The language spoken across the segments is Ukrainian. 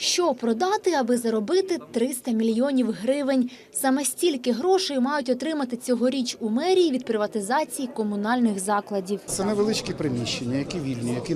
Що продати, аби заробити 300 мільйонів гривень? Саме стільки грошей мають отримати цьогоріч у мерії від приватизації комунальних закладів. Це невеличкі приміщення, які вільні, які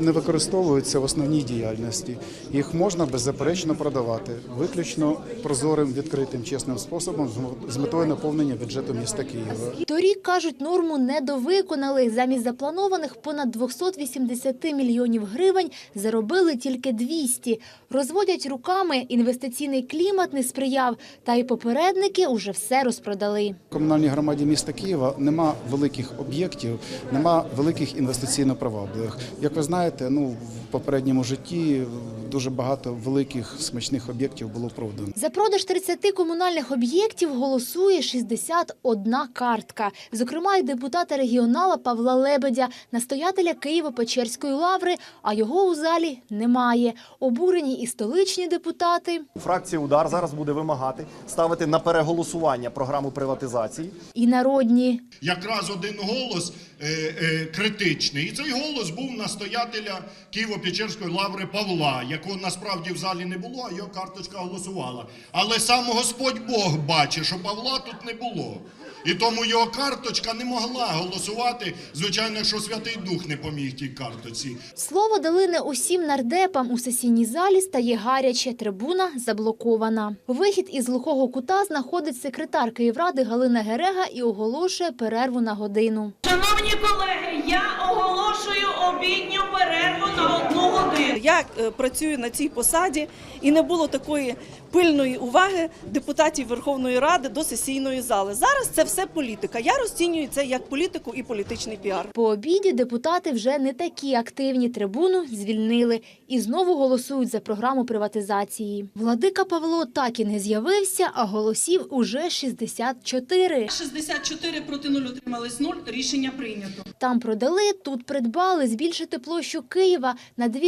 не використовуються в основній діяльності. Їх можна беззаперечно продавати, виключно прозорим, відкритим, чесним способом з- з метою наповнення бюджету міста Києва. Торік, кажуть, норму недовиконали. Замість запланованих понад 280 мільйонів гривень заробили тільки 200. Розводять руками, інвестиційний клімат не сприяв, та й попередники уже все розпродали. В комунальній громаді міста Києва нема великих об'єктів, нема великих інвестиційно привабливих. Як ви знаєте, ну в попередньому житті дуже багато великих смачних об'єктів було продано. За продаж 30 комунальних об'єктів голосує 61 картка. Зокрема, й депутата регіонала Павла Лебедя, настоятеля Києво-Печерської лаври, а його у залі немає. Обурені і столичні депутати, Фракція Удар зараз буде вимагати ставити на переголосування програму приватизації. і народні. якраз один голос е, е, критичний. І цей голос був настоятеля Києво-Печерської лаври Павла, якого насправді в залі не було, а його карточка голосувала. Але сам Господь Бог бачить, що Павла тут не було. І тому його карточка не могла голосувати. Звичайно, що Святий Дух не поміг тій карточці. Слово дали не усім нардепам. У сесійній залі стає гаряче. Трибуна заблокована. Вихід із глухого кута знаходить секретар Київради Галина Герега і оголошує перерву на годину. Шановні колеги, я Я е, працюю на цій посаді і не було такої пильної уваги депутатів Верховної Ради до сесійної зали. Зараз це все політика. Я розцінюю це як політику і політичний піар. По обіді депутати вже не такі активні. Трибуну звільнили і знову голосують за програму приватизації. Владика Павло так і не з'явився, а голосів уже 64. 64 проти 0 утримались 0. Рішення прийнято. Там продали, тут придбали. Збільшити площу Києва на 2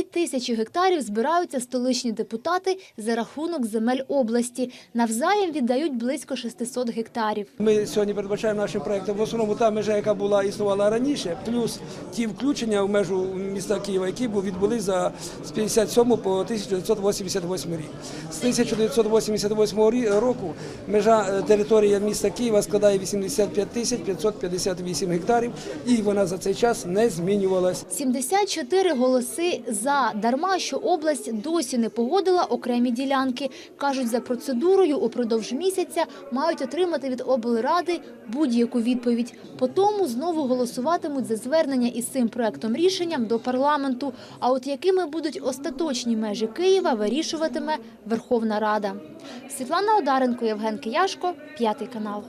тисячі гектарів збираються столичні депутати за рахунок земель області. Навзаєм віддають близько 600 гектарів. Ми сьогодні передбачаємо нашим проектом в основному та межа, яка була існувала раніше, плюс ті включення в межу міста Києва, які бу- відбулись за з 57 по 1988 рік. З 1988 рі- року межа е, території міста Києва складає 85 тисяч 558 гектарів, і вона за цей час не змінювалась. 74 голоси за. Дарма, що область досі не погодила окремі ділянки. Кажуть, за процедурою упродовж місяця мають отримати від облради будь-яку відповідь. По тому знову голосуватимуть за звернення із цим проектом рішенням до парламенту. А от якими будуть остаточні межі Києва, вирішуватиме Верховна Рада. Світлана Одаренко, Євген Кияшко, п'ятий канал.